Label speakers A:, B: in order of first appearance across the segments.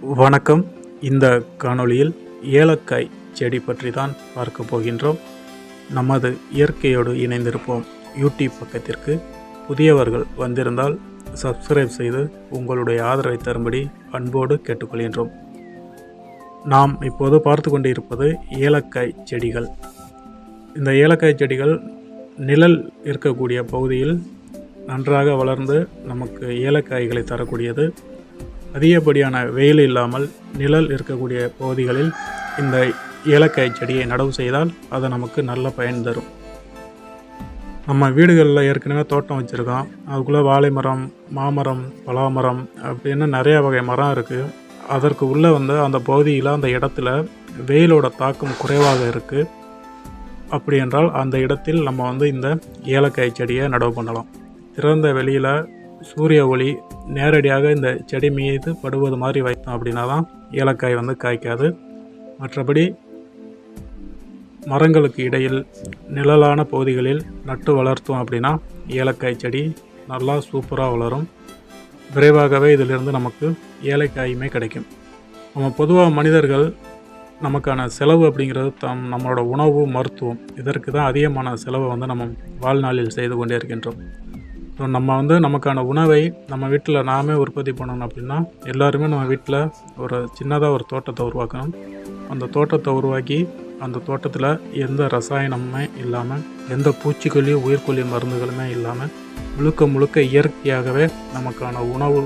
A: வணக்கம். இந்த காணொளியில் ஏலக்காய் செடி பற்றி தான் பார்க்க போகின்றோம். நமது இயற்கையோடு இணைந்திருப்போம். யூடியூப் பக்கத்திற்கு புதியவர்கள் வந்திருந்தால் சப்ஸ்கிரைப் செய்து உங்களுடைய ஆதரவை தரும்படி அன்போடு கேட்டுக்கொள்கின்றோம். நாம் இப்போது பார்த்து கொண்டிருப்பது ஏலக்காய் செடிகள். இந்த ஏலக்காய் செடிகள் நிழல் இருக்கக்கூடிய பகுதியில் நன்றாக வளர்ந்து நமக்கு ஏலக்காய்களை தரக்கூடியது. அதிகப்படியான வெயில் இல்லாமல் நிழல் இருக்கக்கூடிய பகுதிகளில் இந்த ஏலக்காய் செடியை நடவு செய்தால் அது நமக்கு நல்ல பயன் தரும். நம்ம வீடுகளில் ஏற்கனவே தோட்டம் வச்சுருக்கோம். அதுக்குள்ளே வாழை மரம் மாமரம் பலாமரம் அப்படின்னு நிறைய வகை மரம் இருக்குது அதற்கு உள்ளே வந்து அந்த பகுதியில் அந்த இடத்துல வெயிலோட தாக்கம் குறைவாக இருக்குது அப்படி என்றால் அந்த இடத்தில் நம்ம வந்து இந்த ஏலக்காய் செடியை நடவு பண்ணலாம். திறந்த வெளியில் சூரிய ஒளி நேரடியாக இந்த செடி மீது படுவது மாதிரி வைத்தோம் அப்படின்னா தான் ஏலக்காய் வந்து காய்க்காது. மற்றபடி மரங்களுக்கு இடையில் நிழலான பகுதிகளில் நட்டு வளர்த்தோம் அப்படின்னா ஏலக்காய் செடி நல்லா சூப்பராக வளரும். விரைவாகவே இதிலிருந்து நமக்கு ஏலக்காயுமே கிடைக்கும். நம்ம பொதுவாக மனிதர்கள் நமக்கான செலவு அப்படிங்கிறது தம் நம்மளோட உணவு மருத்துவம் இதற்கு தான் அதிகமான செலவை வந்து நம்ம வாழ்நாளில் செய்து கொண்டே இருக்கின்றோம். ஸோ நம்ம வந்து நமக்கான உணவை நம்ம வீட்டில் நாமே உற்பத்தி பண்ணணும் அப்படின்னா எல்லாருமே நம்ம வீட்டில் ஒரு சின்னதாக ஒரு தோட்டத்தை உருவாக்கணும். அந்த தோட்டத்தை உருவாக்கி அந்த தோட்டத்தில் எந்த ரசாயனமுமே இல்லாமல் எந்த பூச்சிக்கொல்லியும் உயிர்கொல்லி மருந்துகளுமே இல்லாமல் முழுக்க முழுக்க இயற்கையாகவே நமக்கான உணவு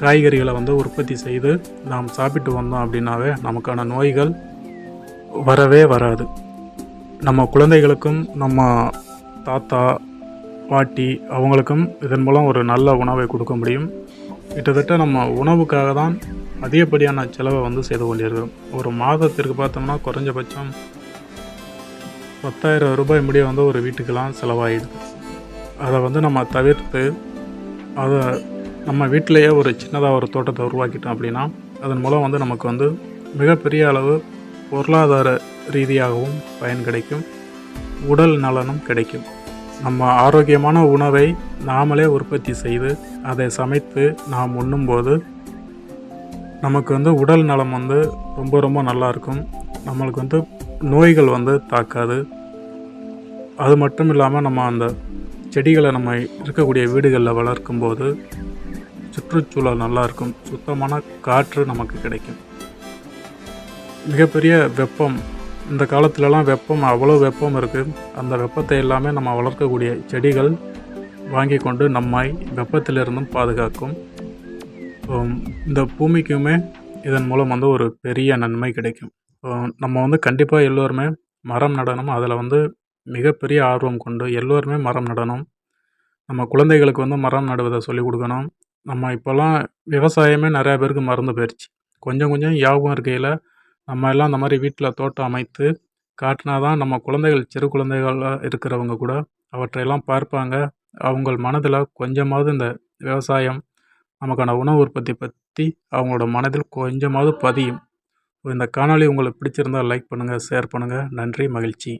A: காய்கறிகளை வந்து உற்பத்தி செய்து நாம் சாப்பிட்டு வந்தோம் அப்படின்னாவே நமக்கான நோய்கள் வரவே வராது. நம்ம குழந்தைகளுக்கும் நம்ம தாத்தா பாட்டி அவங்களுக்கும் இதன் மூலம் ஒரு நல்ல உணவை கொடுக்க முடியும். கிட்டத்தட்ட நம்ம உணவுக்காக தான் அதிகப்படியான செலவை வந்து செய்து கொண்டிருக்கிறோம். ஒரு மாதத்திற்கு பார்த்தோம்னா குறைஞ்சபட்சம் பத்தாயிரம் ரூபாய் முடிய வந்து ஒரு வீட்டுக்கெல்லாம் செலவாகிடுது அதை வந்து நம்ம தவிர்த்து அதை நம்ம வீட்டிலையே ஒரு சின்னதாக ஒரு தோட்டத்தை உருவாக்கிட்டோம் அப்படின்னா அதன் மூலம் வந்து நமக்கு வந்து மிகப்பெரிய அளவு பொருளாதார ரீதியாகவும் பயன் கிடைக்கும். உடல் நலனும் கிடைக்கும். நம்ம ஆரோக்கியமான உணவை நாமளே உற்பத்தி செய்து அதை சமைத்து நாம் உண்ணும்போது நமக்கு வந்து உடல் நலம் வந்து ரொம்ப ரொம்ப நல்லாயிருக்கும். நம்மளுக்கு வந்து நோய்கள் வந்து தாக்காது. அது மட்டும் இல்லாமல் நம்ம அந்த செடிகளை நம்ம இருக்கக்கூடிய வீடுகளில் வளர்க்கும்போது சுற்றுச்சூழல் நல்லாயிருக்கும் சுத்தமான காற்று நமக்கு கிடைக்கும். மிகப்பெரிய வெப்பம். இந்த காலத்துலலாம் வெப்பம் அவ்வளோ வெப்பம் இருக்குது அந்த வெப்பத்தை எல்லாமே நம்ம வளர்க்கக்கூடிய செடிகள் வாங்கி கொண்டு நம்மை வெப்பத்திலிருந்தும் பாதுகாக்கும். இந்த பூமிக்குமே இதன் மூலம் வந்து ஒரு பெரிய நன்மை கிடைக்கும். நம்ம வந்து கண்டிப்பாக எல்லோருமே மரம் நடணும் அதில் வந்து மிகப்பெரிய ஆர்வம் கொண்டு எல்லோருமே மரம் நடணும் நம்ம குழந்தைகளுக்கு வந்து மரம் நடுவதை சொல்லிக் கொடுக்கணும். நம்ம இப்போல்லாம் விவசாயமே நிறையா பேருக்கு மறந்து போயிடுச்சு. கொஞ்சம் கொஞ்சம் ஞாபகம் இருக்கையில் நம்ம எல்லாம் அந்த மாதிரி வீட்டில் தோட்டம் அமைத்து காட்டினா தான் நம்ம குழந்தைகள் சிறு குழந்தைகளாக இருக்கிறவங்க கூட அவற்றையெல்லாம் பார்ப்பாங்க. அவங்கள் மனதில் கொஞ்சமாவது இந்த விவசாயம் நமக்கான உணவு உற்பத்தி பற்றி அவங்களோட மனதில் கொஞ்சமாவது பதியும். இந்த காணொளி உங்களுக்கு பிடிச்சிருந்தால் லைக் பண்ணுங்கள் ஷேர் பண்ணுங்கள் நன்றி மகிழ்ச்சி.